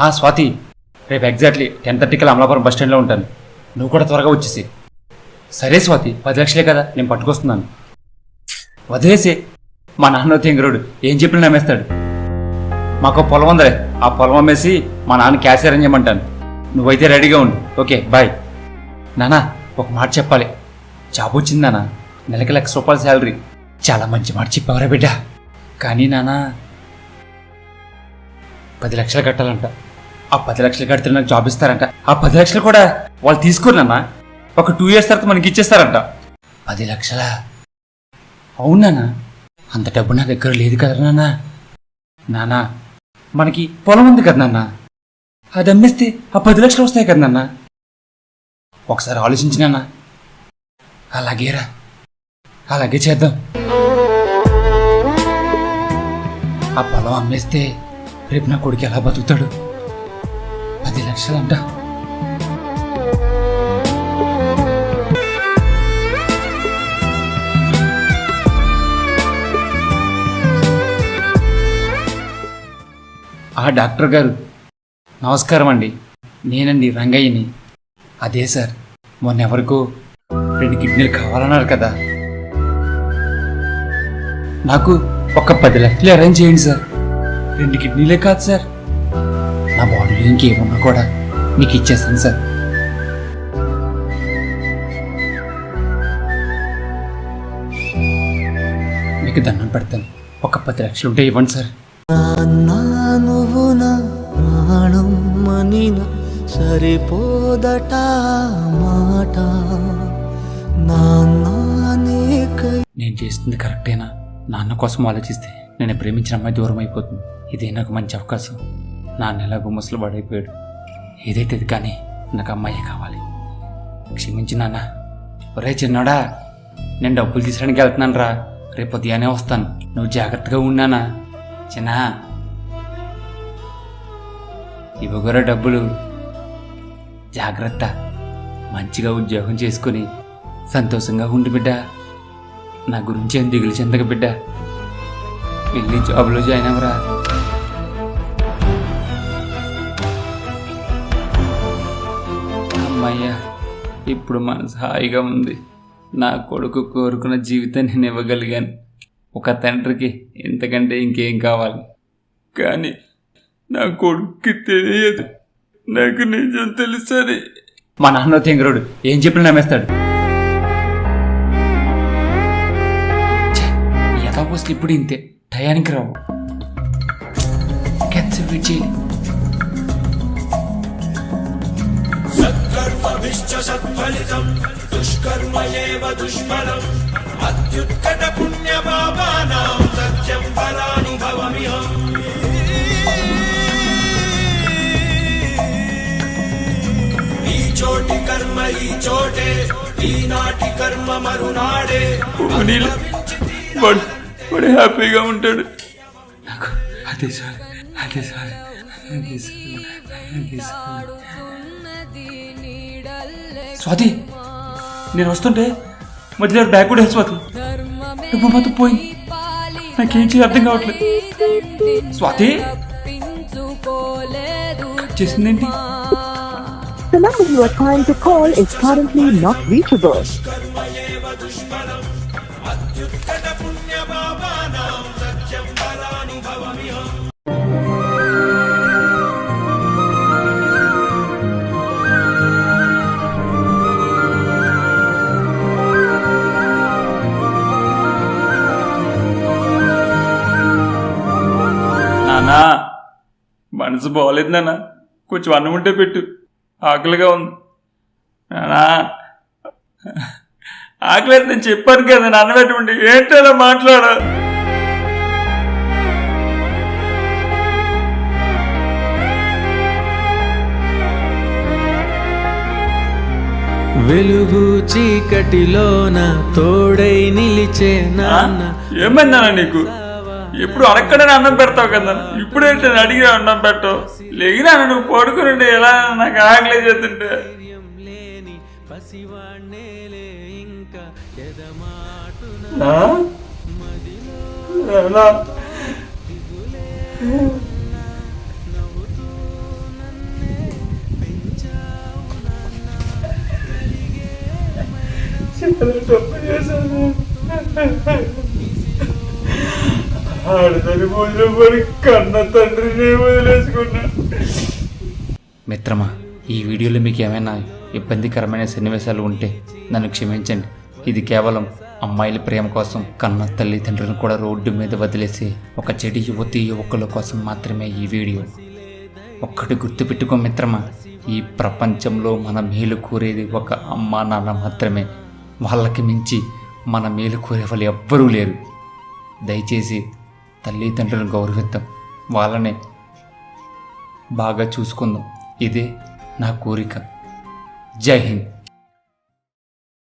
ఆ స్వాతి రేపు exactly ten థర్టీకి అమలాపురం బస్ స్టాండ్లో ఉంటాను. నువ్వు కూడా త్వరగా వచ్చేసి. సరే స్వాతి పది లక్షలే కదా నేను పట్టుకొస్తున్నాను. వదిలేసే. మా నాన్న తెంగరుడు ఏం చెప్పినా నమ్మేస్తాడు. మాకు పొలం ఉందరే ఆ పొలం అమ్మేసి మా నాన్న క్యాష్ అరేంజ్ చేయమంటాను. నువ్వైతే రెడీగా ఉండు. Okay bye. నానా ఒక మాట చెప్పాలి. జాబ్ వచ్చింది నాన్న. నెలకి లక్ష రూపాయల శాలరీ చాలా మంచి మాట చెప్పావరా బిడ్డ. కానీ నానా పది లక్షలు కట్టాలంట. ఆ పది లక్షలు కడితే నాకు జాబ్ ఇస్తారంట. ఆ పది లక్షలు కూడా వాళ్ళు తీసుకోరు ఒక టూ ఇయర్స్ తర్వాత మనకి ఇచ్చేస్తారంట. పది లక్షలా? అవునానా అంత డబ్బు నా దగ్గర లేదు కదా నాన్న. నానా మనకి పొలం ఉంది కదా నాన్న. అది అమ్మేస్తే ఆ పది లక్షలు వస్తాయి కదా నాన్న. ఒకసారి ఆలోచించి నాన్న. అలాగేరా అలాగే చేద్దాం. ఆ పొలం అమ్మేస్తే రేపు నా కొడుకు ఎలా బతుకుతాడు? లక్షలంట ఆ డాక్టర్ గారు నమస్కారం అండి. నేనండి రంగయ్యని. అదే సార్ మొన్న ఎవరికో రెండు కిడ్నీలు కావాలన్నారు కదా. నాకు ఒక పది లక్షలు అరేంజ్ చేయండి సార్. రెండు కిడ్నీలే కాదు సార్. నా బాడీలో ఇంకేమున్నా కూడా మీకు ఇచ్చేస్తాను సార్ మీకు దండం పెడతాను. ఒక పది లక్షలు ఉంటే ఇవ్వండి సార్ నువ్వు నా ప్రాణం మనిన సరిపోదట మాట. నేను చేస్తుంది కరెక్టేనా నాన్న కోసం ఆలోచిస్తే నేను ప్రేమించిన అమ్మాయి దూరం అయిపోతుంది. ఇదే నాకు మంచి అవకాశం. నాన్న ఎలాగో ముసలు పడైపోయాడు ఏదైతే ఇది కానీ నాకు అమ్మాయే కావాలి. క్షమించి నాన్న. ఒరే చిన్నాడా నేను డబ్బులు తీసడానికి వెళ్తున్నాను రా రేపు ఉదయాన్నే వస్తాను. నువ్వు జాగ్రత్తగా ఉన్నానా చిన్నా. ఇవ్వగోరా డబ్బులు. జాగ్రత్త. మంచిగా ఉద్యోగం చేసుకొని సంతోషంగా ఉండు బిడ్డ. నా గురించి ఏం దిగులు చెందక బిడ్డ. వెళ్ళి జాబ్లో జాయిన్ అవ్వరా. అమ్మయ్యా ఇప్పుడు మనసు హాయిగా ఉంది. నా కొడుకు కోరుకున్న జీవితాన్ని నేను ఇవ్వగలిగాను. ఒక తండ్రికి ఇంతకంటే ఇంకేం కావాలి? కానీ నా కొడుక్కి తెలియదు. నాకు నిజం తెలుసని. మా నాన్న తెంగరుడు. ఏం చెప్పినా నమ్మేస్తాడు. ఎలా వస్తే ఇప్పుడు ఇంతే? టయానికి రావు. క్యాన్సర్ వెయిట్ చేయాలి ఈ చోటి కర్మ ఈ చోటే ఈనాటి కర్మ మరునాడే. వాడు హ్యాపీగా ఉంటాడు. నాకు అదే సార్ అదే సార్ అదే సార్ అదే సార్. స్వాతి నేను వస్తుంటే మధ్యలో బ్యాగ్ కూడా స్వాతి డబ్బు మొత్తం పోయింది నాకేం చేయాలి అర్థం కావట్లేదు. స్వాతి కట్ చేసిందేంటి? The number you are trying to call is currently not reachable. నానా మనసు బాగోలేదు నాన్న. కొంచెం అన్నం ఉంటే పెట్టు. ఆకలిగా ఉంది. నానా ఆకలేదు నేను చెప్పాను కదా నాన్న పెట్టమండి ఏంటో మాట్లాడ? వెలుగు చీకటిలోన తోడై నిలిచే నాన్న. ఏమైందా నీకు? ఎప్పుడు అడగకుండా అన్నం పెడతావు కదా? ఇప్పుడే అడిగి అన్నం పెట్టావు. లేదా నువ్వు పడుకుని ఎలా నాకు ఆకలి చేస్తుంటే. చెప్పలేదు ఆడదని కన్న తండ్రిని వదిలేసుకున్నా. మిత్రమా ఈ వీడియోలో మీకు ఏమైనా ఇబ్బందికరమైన సన్నివేశాలు ఉంటే నన్ను క్షమించండి. ఇది కేవలం అమ్మాయిల ప్రేమ కోసం కన్న తల్లిదండ్రులను కూడా రోడ్డు మీద వదిలేసి ఒక చెడు యువతి యువకుల కోసం మాత్రమే ఈ వీడియో. ఒక్కటి గుర్తుపెట్టుకో మిత్రమా ఈ ప్రపంచంలో మన మేలు కోరేది ఒక అమ్మా నాన్న మాత్రమే. వాళ్ళకి మించి మన మేలు కోరే వాళ్ళు ఎవ్వరూ లేరు. దయచేసి తల్లిదండ్రులను గౌరవిద్దాం. వాళ్ళనే బాగా చూసుకుందాం. ఇదే నా కోరిక. జై హింద్.